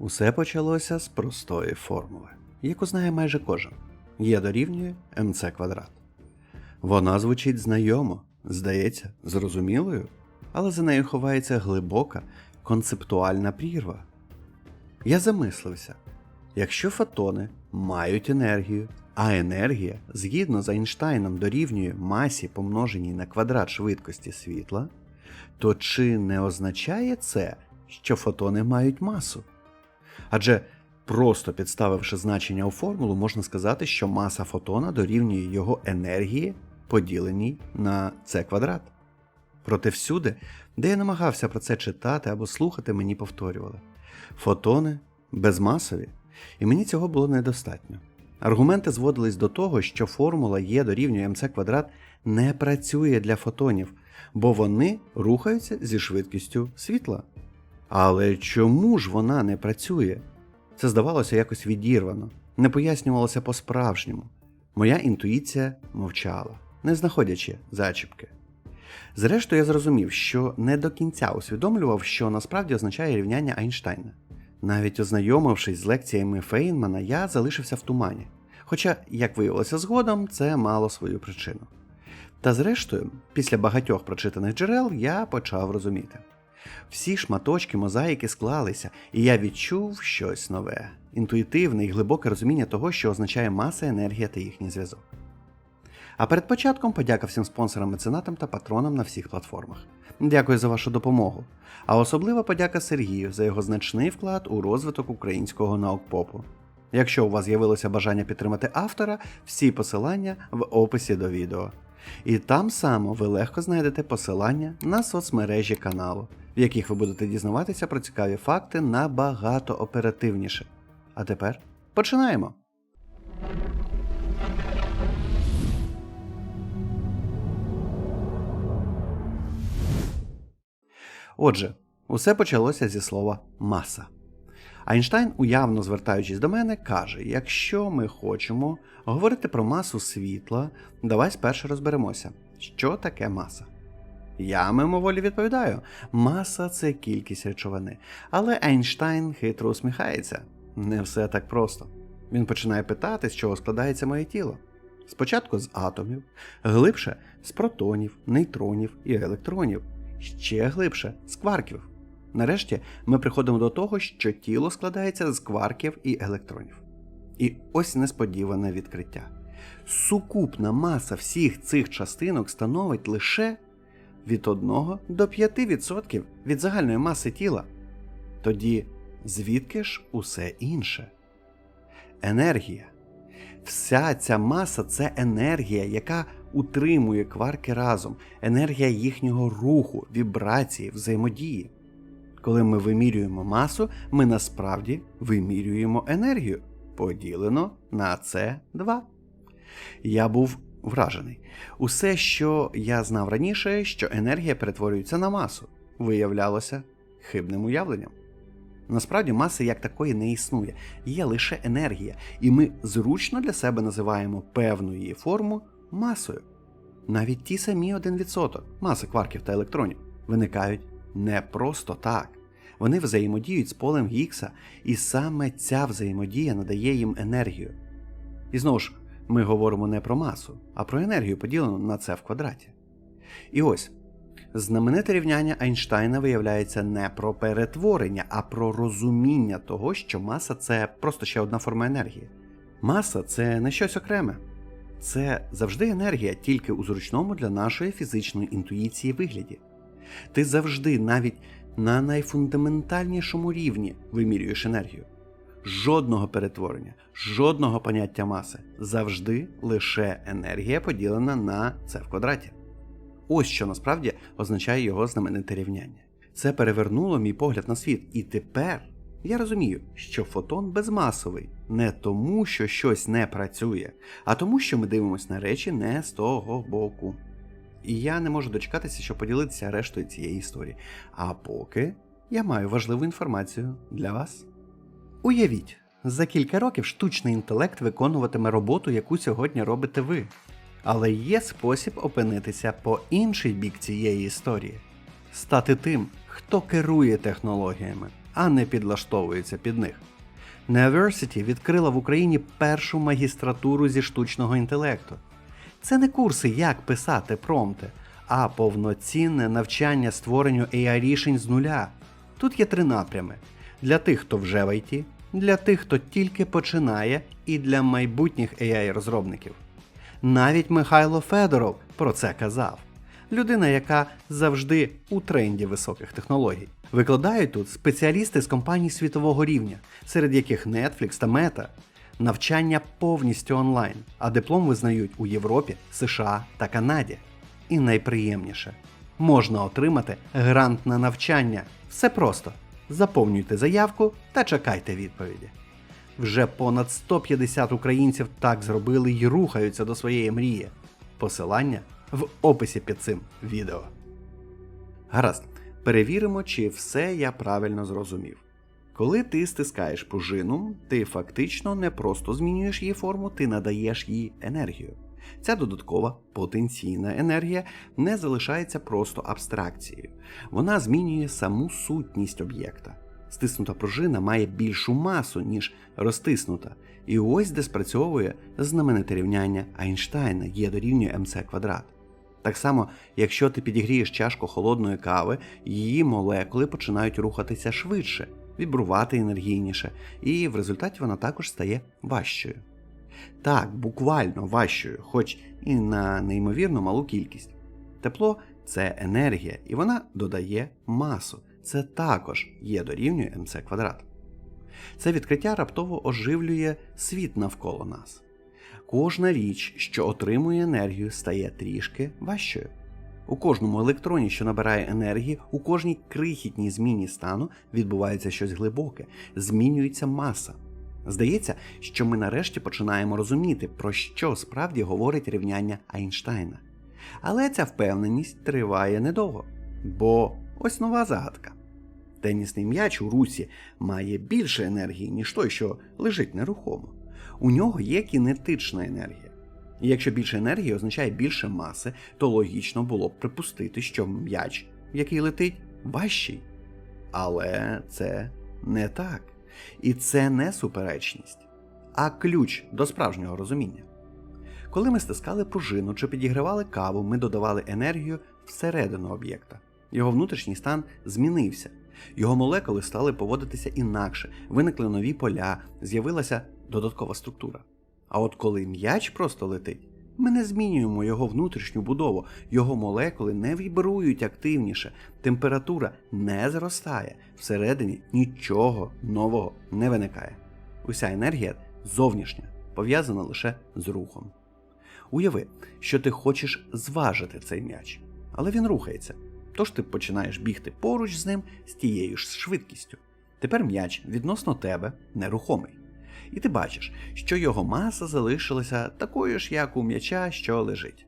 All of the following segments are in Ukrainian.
Усе почалося з простої формули, яку знає майже кожен. Є дорівнює МЦ квадрат. Вона звучить знайомо, здається, зрозумілою, але за нею ховається глибока концептуальна прірва. Я замислився: якщо фотони мають енергію, а енергія, згідно з Айнштайном, дорівнює масі, помноженій на квадрат швидкості світла, то чи не означає це, що фотони мають масу? Адже просто підставивши значення у формулу, можна сказати, що маса фотона дорівнює його енергії, поділеній на це квадрат. Проте всюди, де я намагався про це читати або слухати, мені повторювали: фотони безмасові, і мені цього було недостатньо. Аргументи зводились до того, що формула Є дорівнює МЦ квадрат не працює для фотонів, бо вони рухаються зі швидкістю світла. Але чому ж вона не працює? Це здавалося якось відірвано, не пояснювалося по-справжньому. Моя інтуїція мовчала, не знаходячи зачіпки. Зрештою, я зрозумів, що не до кінця усвідомлював, що насправді означає рівняння Айнштайна. Навіть ознайомившись з лекціями Фейнмана, я залишився в тумані. Хоча, як виявилося згодом, це мало свою причину. Та зрештою, після багатьох прочитаних джерел, я почав розуміти. Всі шматочки мозаїки склалися, і я відчув щось нове, інтуїтивне і глибоке розуміння того, що означає маса, енергія та їхній зв'язок. А перед початком подяка всім спонсорам, меценатам та патронам на всіх платформах. Дякую за вашу допомогу. А особлива подяка Сергію за його значний вклад у розвиток українського наукпопу. Якщо у вас з'явилося бажання підтримати автора, всі посилання в описі до відео. І там само ви легко знайдете посилання на соцмережі каналу, в яких ви будете дізнаватися про цікаві факти набагато оперативніше. А тепер починаємо! Отже, усе почалося зі слова маса. Айнштайн, уявно звертаючись до мене, каже: якщо ми хочемо говорити про масу світла, давай спершу розберемося, що таке маса. Я мимоволі відповідаю: маса це кількість речовини. Але Айнштайн хитро усміхається. Не все так просто. Він починає питати, з чого складається моє тіло. Спочатку з атомів, глибше з протонів, нейтронів і електронів, ще глибше з кварків. Нарешті ми приходимо до того, що тіло складається з кварків і електронів. І ось несподіване відкриття. Сукупна маса всіх цих частинок становить лише від 1 до 5% від загальної маси тіла. Тоді звідки ж усе інше? Енергія. Вся ця маса це енергія, яка утримує кварки разом, енергія їхнього руху, вібрації, взаємодії. Коли ми вимірюємо масу, ми насправді вимірюємо енергію, поділено на С2. Я був вражений. Усе, що я знав раніше, що енергія перетворюється на масу, виявлялося хибним уявленням. Насправді маси як такої не існує, є лише енергія, і ми зручно для себе називаємо певну її форму масою. Навіть ті самі 1% маси кварків та електронів виникають не просто так. Вони взаємодіють з полем Гікса, і саме ця взаємодія надає їм енергію. І знову ж, ми говоримо не про масу, а про енергію, поділену на це в квадраті. І ось знамените рівняння Айнштайна виявляється не про перетворення, а про розуміння того, що маса це просто ще одна форма енергії. Маса це не щось окреме. Це завжди енергія, тільки у зручному для нашої фізичної інтуїції вигляді. Ти завжди, навіть на найфундаментальнішому рівні, вимірюєш енергію. Жодного перетворення, жодного поняття маси. Завжди лише енергія поділена на це в квадраті. Ось що насправді означає його знамените рівняння. Це перевернуло мій погляд на світ, і тепер я розумію, що фотон безмасовий не тому, що щось не працює, а тому, що ми дивимося на речі не з того боку. І я не можу дочекатися, щоб поділитися рештою цієї історії. А поки я маю важливу інформацію для вас. Уявіть, за кілька років штучний інтелект виконуватиме роботу, яку сьогодні робите ви. Але є спосіб опинитися по інший бік цієї історії стати тим, хто керує технологіями, а не підлаштовується під них. Neversity відкрила в Україні першу магістратуру зі штучного інтелекту. Це не курси, як писати промпти, а повноцінне навчання створенню AI рішень з нуля. Тут є три напрями: для тих, хто вже в IT, для тих, хто тільки починає, і для майбутніх AI розробників. Навіть Михайло Федоров про це казав. Людина, яка завжди у тренді високих технологій. Викладають тут спеціалісти з компаній світового рівня, серед яких Netflix та Meta. Навчання повністю онлайн, а диплом визнають у Європі, США та Канаді. І найприємніше можна отримати грант на навчання. Все просто. Заповнюйте заявку та чекайте відповіді. Вже понад 150 українців так зробили і рухаються до своєї мрії. Посилання в описі під цим відео. Гаразд, перевіримо, чи все я правильно зрозумів. Коли ти стискаєш пружину, ти фактично не просто змінюєш її форму, ти надаєш їй енергію. Ця додаткова потенційна енергія не залишається просто абстракцією, вона змінює саму сутність об'єкта. Стиснута пружина має більшу масу, ніж розтиснута, і ось де спрацьовує знамените рівняння Айнштайна є дорівнює МЦ квадрат. Так само, якщо ти підігрієш чашку холодної кави, її молекули починають рухатися швидше, вібрувати енергійніше, і в результаті вона також стає важчою. Так, буквально важчою, хоч і на неймовірно малу кількість. Тепло це енергія, і вона додає масу. Це також є дорівнює МЦ квадрат. Це відкриття раптово оживлює світ навколо нас. Кожна річ, що отримує енергію, стає трішки важчою. У кожному електроні, що набирає енергії, у кожній крихітній зміні стану відбувається щось глибоке, змінюється маса. Здається, що ми нарешті починаємо розуміти, про що справді говорить рівняння Айнштайна. Але ця впевненість триває недовго. Бо ось нова загадка. Тенісний м'яч у русі має більше енергії, ніж той, що лежить нерухомо. У нього є кінетична енергія. І якщо більше енергії означає більше маси, то логічно було б припустити, що м'яч, який летить, важчий. Але це не так. І це не суперечність, а ключ до справжнього розуміння. Коли ми стискали пружину чи підігравали каву, ми додавали енергію всередину об'єкта. Його внутрішній стан змінився, його молекули стали поводитися інакше, виникли нові поля, з'явилася додаткова структура. А от коли м'яч просто летить, ми не змінюємо його внутрішню будову, його молекули не вібрують активніше, температура не зростає, всередині нічого нового не виникає. Уся енергія зовнішня, пов'язана лише з рухом. Уяви, що ти хочеш зважити цей м'яч, але він рухається. Тож ти починаєш бігти поруч з ним з тією ж швидкістю. Тепер м'яч відносно тебе нерухомий. І ти бачиш, що його маса залишилася такою ж, як у м'яча, що лежить.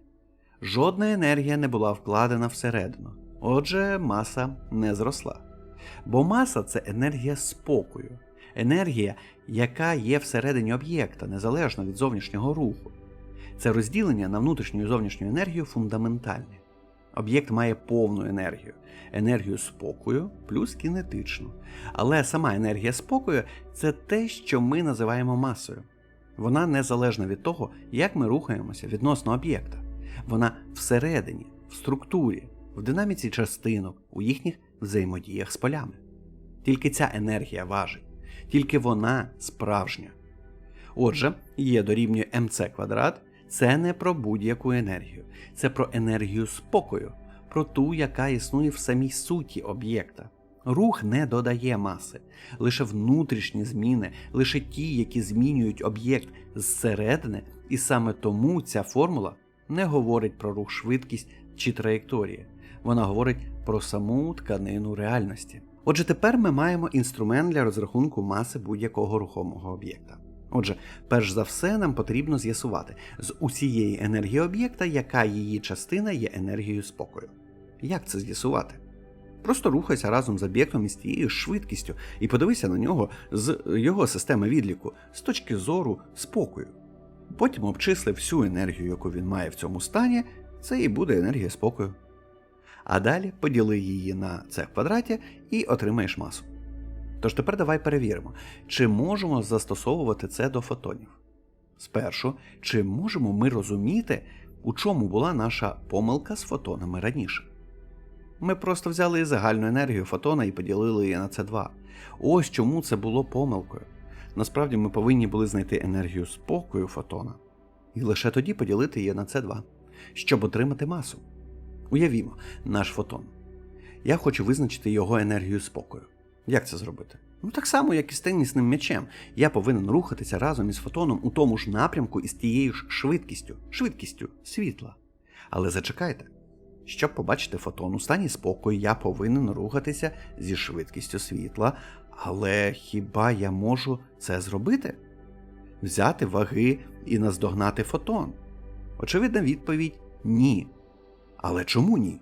Жодна енергія не була вкладена всередину, отже, маса не зросла. Бо маса це енергія спокою, енергія, яка є всередині об'єкта, незалежно від зовнішнього руху. Це розділення на внутрішню і зовнішню енергію фундаментальне. Об'єкт має повну енергію, енергію спокою плюс кінетичну. Але сама енергія спокою це те, що ми називаємо масою. Вона незалежна від того, як ми рухаємося відносно об'єкта. Вона всередині, в структурі, в динаміці частинок, у їхніх взаємодіях з полями. Тільки ця енергія важить, тільки вона справжня. Отже, є дорівнює МЦ квадрат це не про будь-яку енергію, це про енергію спокою, про ту, яка існує в самій суті об'єкта. Рух не додає маси, лише внутрішні зміни, лише ті, які змінюють об'єкт зсередини, і саме тому ця формула не говорить про рух швидкість чи траєкторії, вона говорить про саму тканину реальності. Отже, тепер ми маємо інструмент для розрахунку маси будь-якого рухомого об'єкта. Отже, перш за все, нам потрібно з'ясувати з усієї енергії об'єкта, яка її частина є енергією спокою. Як це з'ясувати? Просто рухайся разом з об'єктом із тією швидкістю і подивися на нього з його системи відліку з точки зору спокою. Потім обчисли всю енергію, яку він має в цьому стані, це і буде енергія спокою. А далі поділи її на це в квадраті і отримаєш масу. Тож тепер давай перевіримо, чи можемо застосовувати це до фотонів. Спершу, чи можемо ми розуміти, у чому була наша помилка з фотонами раніше. Ми просто взяли загальну енергію фотона і поділили її на це 2 Ось чому це було помилкою. Насправді ми повинні були знайти енергію спокою фотона і лише тоді поділити її на це 2 щоб отримати масу. Уявімо, наш фотон. Я хочу визначити його енергію спокою. Як це зробити? Ну так само, як і з тенісним м'ячем. Я повинен рухатися разом із фотоном у тому ж напрямку і з тією ж швидкістю, швидкістю світла. Але зачекайте, щоб побачити фотон у стані спокою, я повинен рухатися зі швидкістю світла. Але хіба я можу це зробити? Взяти ваги і наздогнати фотон? Очевидна відповідь ні. Але чому ні?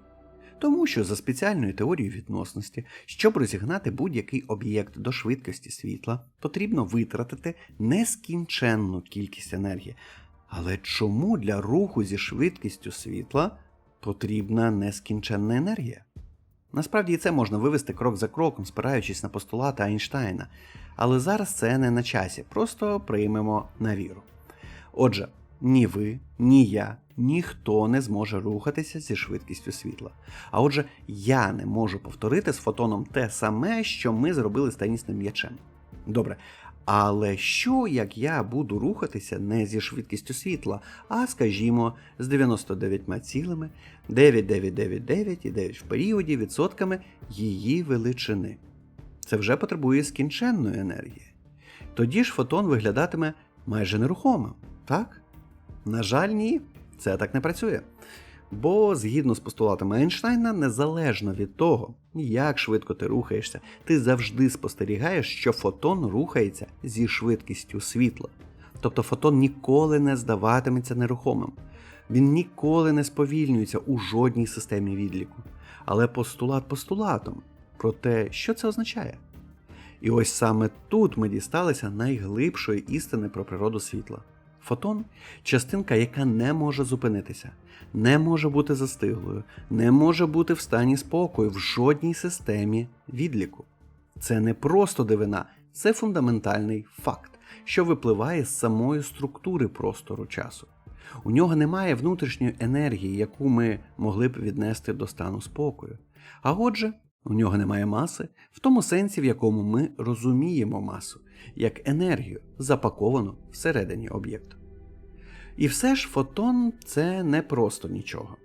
Тому що за спеціальною теорією відносності, щоб розігнати будь-який об'єкт до швидкості світла, потрібно витратити нескінченну кількість енергії. Але чому для руху зі швидкістю світла потрібна нескінченна енергія? Насправді це можна вивести крок за кроком, спираючись на постулати Айнштайна. Але зараз це не на часі, просто приймемо на віру. Отже, ні ви, ні я, ніхто не зможе рухатися зі швидкістю світла. А отже, я не можу повторити з фотоном те саме, що ми зробили з тенісним м'ячем. Добре. Але що як я буду рухатися не зі швидкістю світла, а скажімо, з 99,9999,9 в періоді відсотками її величини? Це вже потребує скінченної енергії. Тоді ж фотон виглядатиме майже нерухомим, так? На жаль, ні, це так не працює. Бо згідно з постулатами Ейнштейна, незалежно від того, як швидко ти рухаєшся, ти завжди спостерігаєш, що фотон рухається зі швидкістю світла. Тобто фотон ніколи не здаватиметься нерухомим, він ніколи не сповільнюється у жодній системі відліку. Але постулат постулатом. Проте, що це означає? І ось саме тут ми дісталися найглибшої істини про природу світла. Фотон частинка, яка не може зупинитися, не може бути застиглою, не може бути в стані спокою в жодній системі відліку. Це не просто дивина, це фундаментальний факт, що випливає з самої структури простору часу. У нього немає внутрішньої енергії, яку ми могли б віднести до стану спокою. А отже, у нього немає маси в тому сенсі, в якому ми розуміємо масу, як енергію, запаковану всередині об'єкту. І все ж фотон це не просто нічого.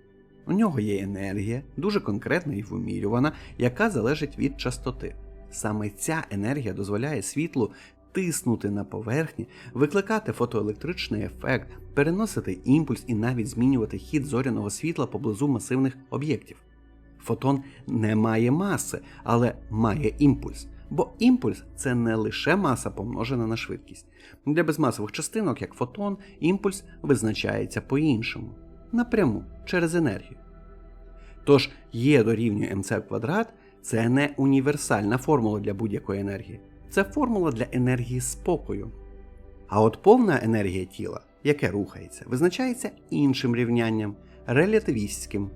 У нього є енергія, дуже конкретна і вимірювана, яка залежить від частоти. Саме ця енергія дозволяє світлу тиснути на поверхні, викликати фотоелектричний ефект, переносити імпульс і навіть змінювати хід зоряного світла поблизу масивних об'єктів. Фотон не має маси, але має імпульс. Бо імпульс це не лише маса помножена на швидкість. Для безмасових частинок, як фотон, імпульс визначається по-іншому напряму через енергію. Тож Є дорівнює МЦ квадрат це не універсальна формула для будь-якої енергії, це формула для енергії спокою. А от повна енергія тіла, яке рухається, визначається іншим рівнянням релятивістським.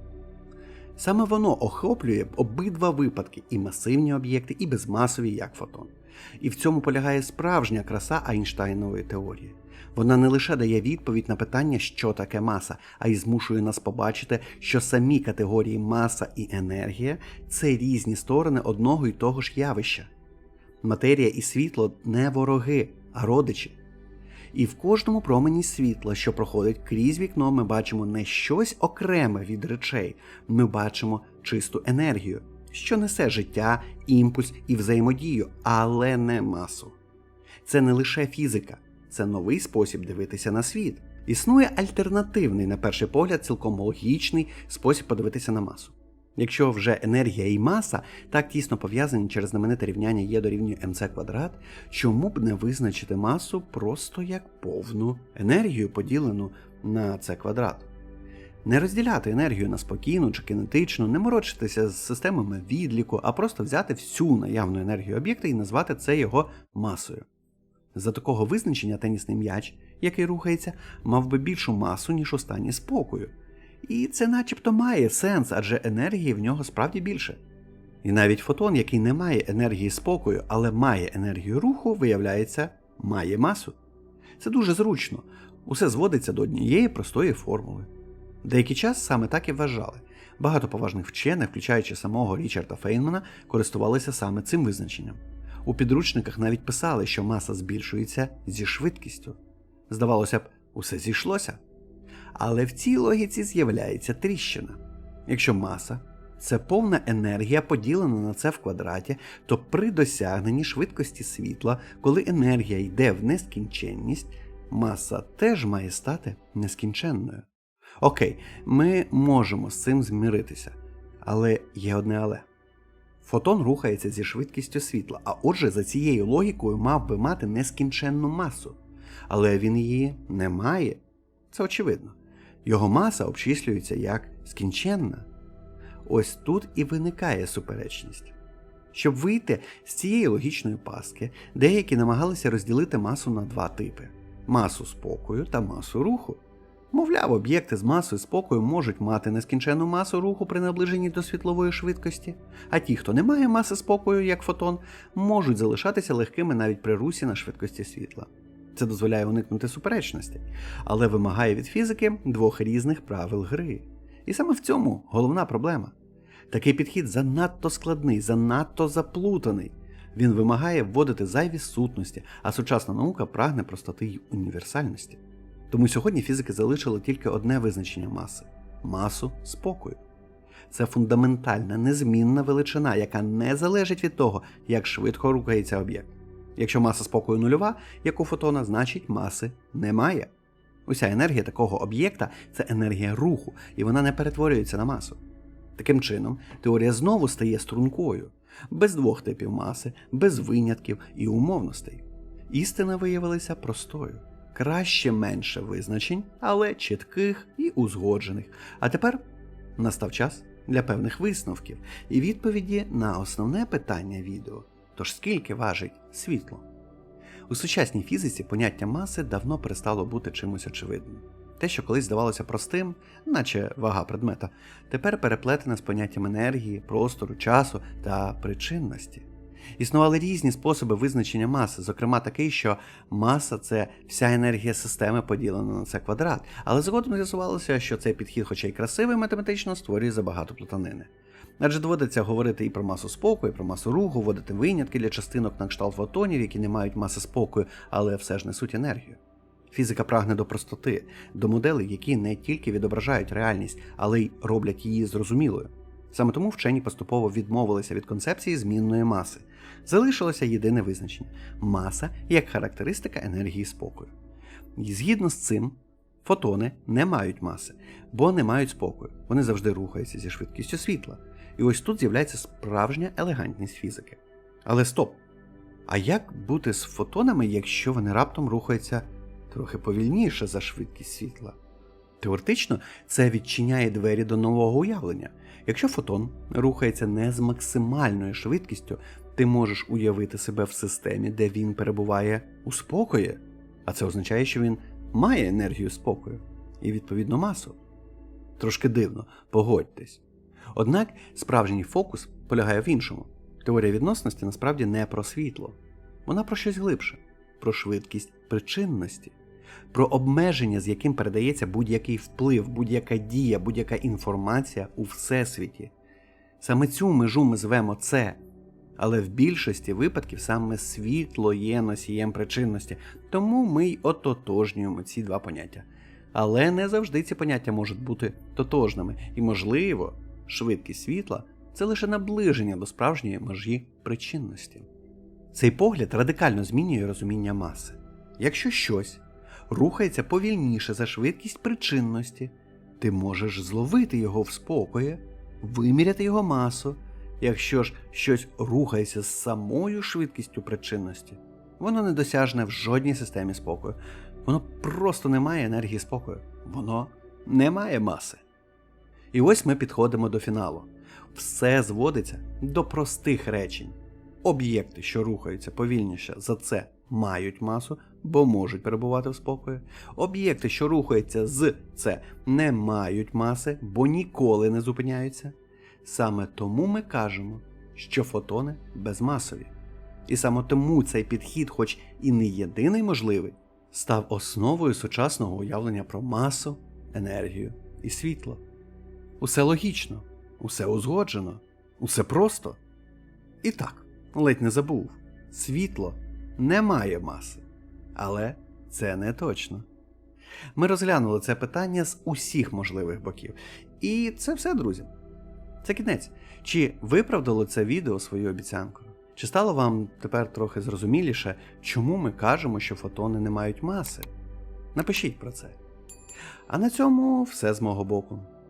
Саме воно охоплює обидва випадки і масивні об'єкти, і безмасові, як фотон. І в цьому полягає справжня краса Айнштайнової теорії. Вона не лише дає відповідь на питання, що таке маса, а й змушує нас побачити, що самі категорії маса і енергія це різні сторони одного і того ж явища. Матерія і світло не вороги, а родичі. І в кожному промені світла, що проходить крізь вікно, ми бачимо не щось окреме від речей, ми бачимо чисту енергію, що несе життя, імпульс і взаємодію, але не масу. Це не лише фізика, це новий спосіб дивитися на світ. Існує альтернативний, на перший погляд, цілком логічний спосіб подивитися на масу. Якщо вже енергія і маса так тісно пов'язані через знамените рівняння Є дорівнює МЦ квадрат, чому б не визначити масу просто як повну енергію, поділену на С квадрат? Не розділяти енергію на спокійну чи кинетичну, не морочитися з системами відліку, а просто взяти всю наявну енергію об'єкта і назвати це його масою. За такого визначення тенісний м'яч, який рухається, мав би більшу масу, ніж у стані спокою. І це начебто має сенс, адже енергії в нього справді більше. І навіть фотон, який не має енергії спокою, але має енергію руху, виявляється, має масу. Це дуже зручно. Усе зводиться до однієї простої формули. Деякий час саме так і вважали. Багато поважних вчених, включаючи самого Річарда Фейнмана, користувалися саме цим визначенням. У підручниках навіть писали, що маса збільшується зі швидкістю. Здавалося б, усе зійшлося. Але в цій логіці з'являється тріщина. Якщо маса це повна енергія поділена на це в квадраті, то при досягненні швидкості світла, коли енергія йде в нескінченність, маса теж має стати нескінченною. Окей, ми можемо з цим зміритися, але є одне але. Фотон рухається зі швидкістю світла, а отже, за цією логікою мав би мати нескінченну масу. Але він її не має. Це очевидно. Його маса обчислюється як скінченна. Ось тут і виникає суперечність. Щоб вийти з цієї логічної пастки, деякі намагалися розділити масу на два типи: масу спокою та масу руху. Мовляв, об'єкти з масою спокою можуть мати нескінченну масу руху при наближенні до світлової швидкості, а ті, хто не має маси спокою, як фотон, можуть залишатися легкими навіть при русі на швидкості світла. Це дозволяє уникнути суперечності, але вимагає від фізики двох різних правил гри. І саме в цьому головна проблема. Такий підхід занадто складний, занадто заплутаний. Він вимагає вводити зайві сутності, а сучасна наука прагне простоти й універсальності. Тому сьогодні фізики залишили тільки одне визначення маси масу спокою. Це фундаментальна, незмінна величина, яка не залежить від того, як швидко рухається об'єкт. Якщо маса спокою нульова, як у фотона, значить маси немає. Уся енергія такого об'єкта це енергія руху, і вона не перетворюється на масу. Таким чином, теорія знову стає стрункою, без двох типів маси, без винятків і умовностей. Істина виявилася простою. Краще менше визначень, але чітких і узгоджених. А тепер настав час для певних висновків і відповіді на основне питання відео. Тож скільки важить світло? У сучасній фізиці поняття маси давно перестало бути чимось очевидним. Те, що колись здавалося простим, наче вага предмета, тепер переплетене з поняттям енергії, простору, часу та причинності. Існували різні способи визначення маси, зокрема такий, що маса це вся енергія системи поділена на це квадрат, але згодом з'ясувалося, що цей підхід, хоча й красивий математично, створює забагато плутанини. Адже доводиться говорити і про масу спокою, і про масу руху, вводити винятки для частинок на кшталт фотонів, які не мають маси спокою, але все ж несуть енергію. Фізика прагне до простоти, до моделей, які не тільки відображають реальність, але й роблять її зрозумілою. Саме тому вчені поступово відмовилися від концепції змінної маси. Залишилося єдине визначення маса як характеристика енергії спокою. І згідно з цим, фотони не мають маси, бо не мають спокою. Вони завжди рухаються зі швидкістю світла. І ось тут з'являється справжня елегантність фізики. Але стоп! А як бути з фотонами, якщо вони раптом рухаються трохи повільніше за швидкість світла? Теоретично це відчиняє двері до нового уявлення. Якщо фотон рухається не з максимальною швидкістю, ти можеш уявити себе в системі, де він перебуває у спокої, а це означає, що він має енергію спокою і відповідно масу. Трошки дивно, погодьтесь. Однак справжній фокус полягає в іншому. Теорія відносності насправді не про світло, вона про щось глибше, про швидкість причинності, про обмеження, з яким передається будь-який вплив, будь-яка дія, будь-яка інформація у всесвіті. Саме цю межу ми звемо це. Але в більшості випадків саме світло є носієм причинності, тому ми й ототожнюємо ці два поняття. Але не завжди ці поняття можуть бути тотожними, і, можливо, швидкість світла це лише наближення до справжньої межі причинності. Цей погляд радикально змінює розуміння маси. Якщо щось рухається повільніше за швидкість причинності, ти можеш зловити його в спокої, виміряти його масу. Якщо ж щось рухається з самою швидкістю причинності, воно недосяжне в жодній системі спокою. Воно просто не має енергії спокою, воно не має маси. І ось ми підходимо до фіналу. Все зводиться до простих речень. Об'єкти, що рухаються повільніше за це, мають масу, бо можуть перебувати в спокої. Об'єкти, що рухаються з це, не мають маси, бо ніколи не зупиняються. Саме тому ми кажемо, що фотони безмасові. І саме тому цей підхід, хоч і не єдиний можливий, став основою сучасного уявлення про масу, енергію і світло. Усе логічно, усе узгоджено, усе просто. І так, ледь не забув: світло не має маси. Але це не точно. Ми розглянули це питання з усіх можливих боків. І це все, друзі. Це кінець. Чи виправдало це відео свою обіцянку? Чи стало вам тепер трохи зрозуміліше, чому ми кажемо, що фотони не мають маси? Напишіть про це. А на цьому все з мого боку.